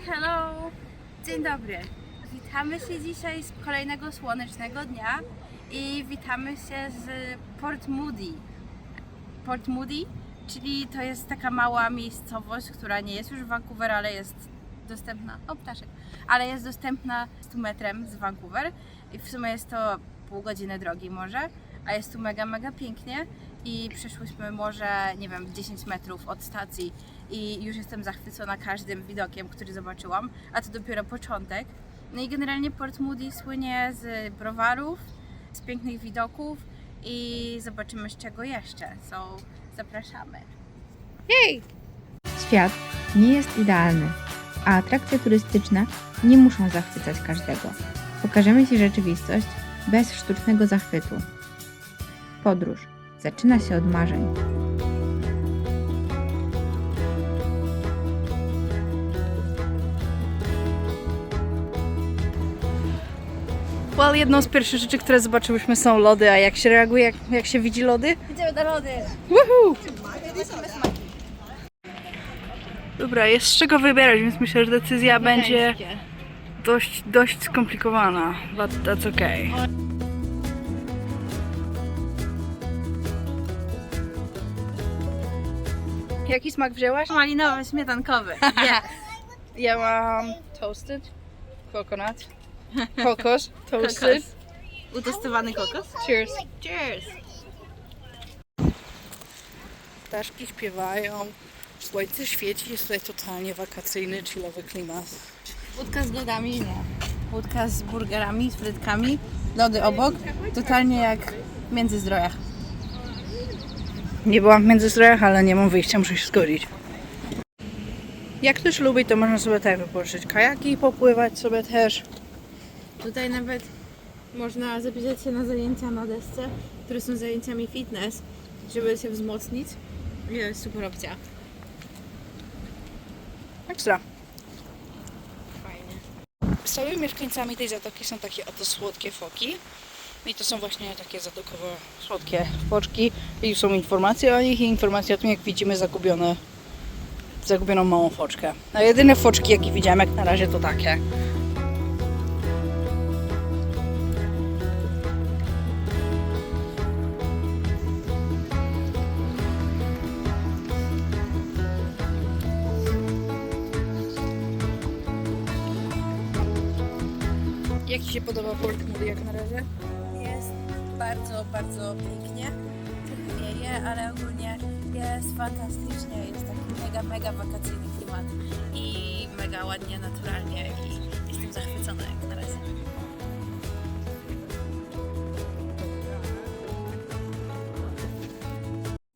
Hello! Dzień dobry. Witamy się dzisiaj z kolejnego słonecznego dnia i witamy się z Port Moody. Port Moody, czyli to jest taka mała miejscowość, która nie jest już w Vancouver, ale jest dostępna, o ptaszek, ale jest dostępna 100 metrem z Vancouver i w sumie jest to pół godziny drogi może, a jest tu mega, mega pięknie i przeszłyśmy może, nie wiem, 10 metrów od stacji i już jestem zachwycona każdym widokiem, który zobaczyłam, a to dopiero początek. No i generalnie Port Moody słynie z browarów, z pięknych widoków i zobaczymy z czego jeszcze. So, zapraszamy. Świat nie jest idealny, a atrakcje turystyczne nie muszą zachwycać każdego. Pokażemy Ci rzeczywistość bez sztucznego zachwytu. Podróż zaczyna się od marzeń. Well, jedną z pierwszych rzeczy, które zobaczyłyśmy są lody, a jak się reaguje, jak, jak się widzi lody? Idziemy do lody! Woohoo! Dobra, jest z czego wybierać, więc myślę, że decyzja będzie dość, dość skomplikowana, but that's okay. Jaki smak wzięłaś? Malinowy, śmietankowy. Yeah. Ja mam toasted, coconut, kokos, toasted. Kokos. Utestowany kokos? Cheers. Cheers! Ptaszki śpiewają, słońce świeci, jest tutaj totalnie wakacyjny, chillowy klimat. Łódka z lodami, no. Łódka z burgerami, z frytkami, lody obok. Totalnie jak w Międzyzdrojach. Nie byłam w Międzyzdrojach, ale nie mam wyjścia, muszę się zgodzić. Jak ktoś lubi, to można sobie tutaj wypożyczyć kajaki, popływać sobie też. Tutaj nawet można zapisać się na zajęcia na desce, które są zajęciami fitness, żeby się wzmocnić. Jest super opcja. Ekstra. Fajnie. Stałymi mieszkańcami tej zatoki są takie oto słodkie foki. I to są właśnie takie zatokowe słodkie foczki. I są informacje o nich i informacje o tym, jak widzimy zagubione, zagubioną małą foczkę. A jedyne foczki, jakie widziałem jak na razie, to takie. Jak Ci się podoba Moody jak na razie? Bardzo, bardzo pięknie. Trochę wieje, ale ogólnie jest fantastycznie. Jest taki mega, mega wakacyjny klimat i mega ładnie, naturalnie i jestem zachwycona jak na razie.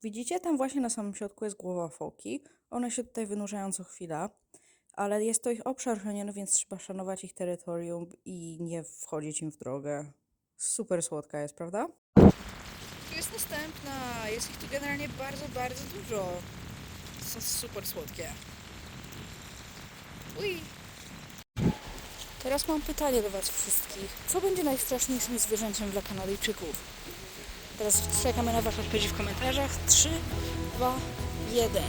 Widzicie, tam właśnie na samym środku jest głowa foki. One się tutaj wynurzają co chwila, ale jest to ich obszar chroniony, więc trzeba szanować ich terytorium i nie wchodzić im w drogę. Super słodka jest, prawda? Jest następna. Jest ich tu generalnie bardzo, bardzo dużo. Są super słodkie. Ui. Teraz mam pytanie do Was wszystkich. Co będzie najstraszniejszym zwierzęciem dla Kanadyjczyków? Teraz czekamy na Wasze odpowiedzi w komentarzach. 3, 2, 1.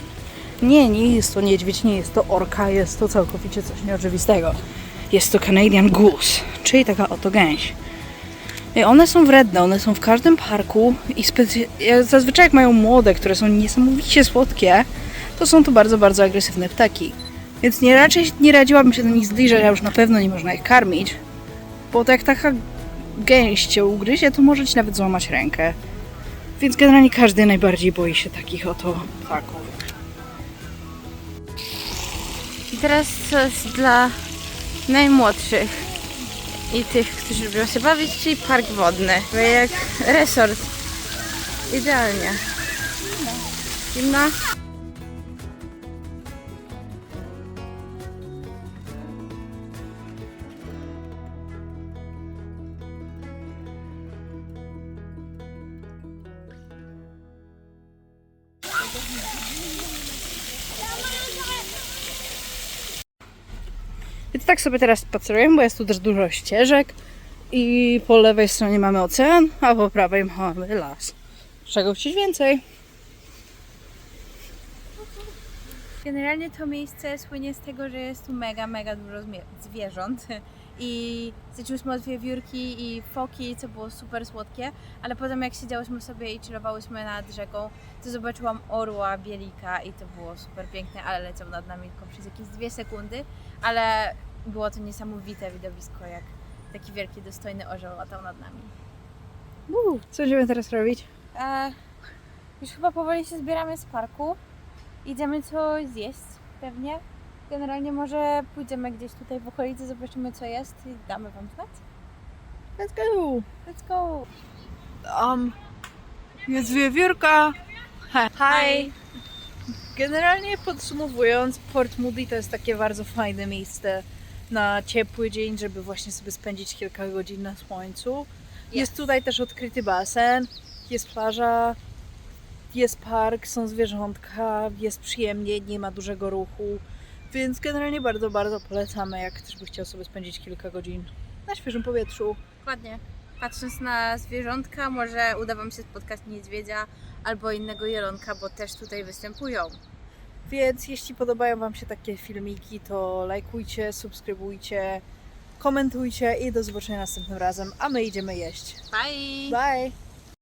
Nie, nie jest to niedźwiedź, nie jest to orka, jest to całkowicie coś nieoczywistego. Jest to Canadian Goose, czyli taka oto gęś. One są wredne, one są w każdym parku i zazwyczaj jak mają młode, które są niesamowicie słodkie, to są to bardzo, bardzo agresywne ptaki. Więc nie raczej nie radziłabym się do nich zbliżać, a już na pewno nie można ich karmić, bo to jak taka gęś cię ugryzie, to może ci nawet złamać rękę. Więc generalnie każdy najbardziej boi się takich oto ptaków. I teraz coś dla najmłodszych i tych, którzy lubią się bawić, czyli park wodny. To jak resort. Idealnie. Zimna? Więc tak sobie teraz spacerujemy, bo jest tu też dużo ścieżek i po lewej stronie mamy ocean, a po prawej mamy las. Czego chcieć więcej? Generalnie to miejsce słynie z tego, że jest tu mega, mega dużo zwierząt. I zaczęłyśmy od wiewiórki i foki, co było super słodkie, ale potem jak siedziałyśmy sobie i chillowałyśmy nad rzeką, to zobaczyłam orła, bielika i to było super piękne, ale leciał nad nami tylko przez jakieś dwie sekundy, ale było to niesamowite widowisko, jak taki wielki, dostojny orzeł latał nad nami. Uuu, co będziemy teraz robić? E, już chyba powoli się zbieramy z parku. Idziemy coś zjeść pewnie. Generalnie może pójdziemy gdzieś tutaj w okolicy, zobaczymy co jest i damy wam znać. Let's go! Let's go! Um, jest wiewiórka. Hi. Generalnie podsumowując, Port Moody to jest takie bardzo fajne miejsce na ciepły dzień, żeby właśnie sobie spędzić kilka godzin na słońcu. Jest tutaj też odkryty basen, jest plaża, jest park, są zwierzątka, jest przyjemnie, nie ma dużego ruchu. Więc generalnie bardzo, bardzo polecamy, jak ktoś by chciał sobie spędzić kilka godzin na świeżym powietrzu. Dokładnie. Patrząc na zwierzątka, może uda wam się spotkać niedźwiedzia albo innego jelonka, bo też tutaj występują. Więc jeśli podobają Wam się takie filmiki, to lajkujcie, subskrybujcie, komentujcie i do zobaczenia następnym razem, a my idziemy jeść. Bye! Bye!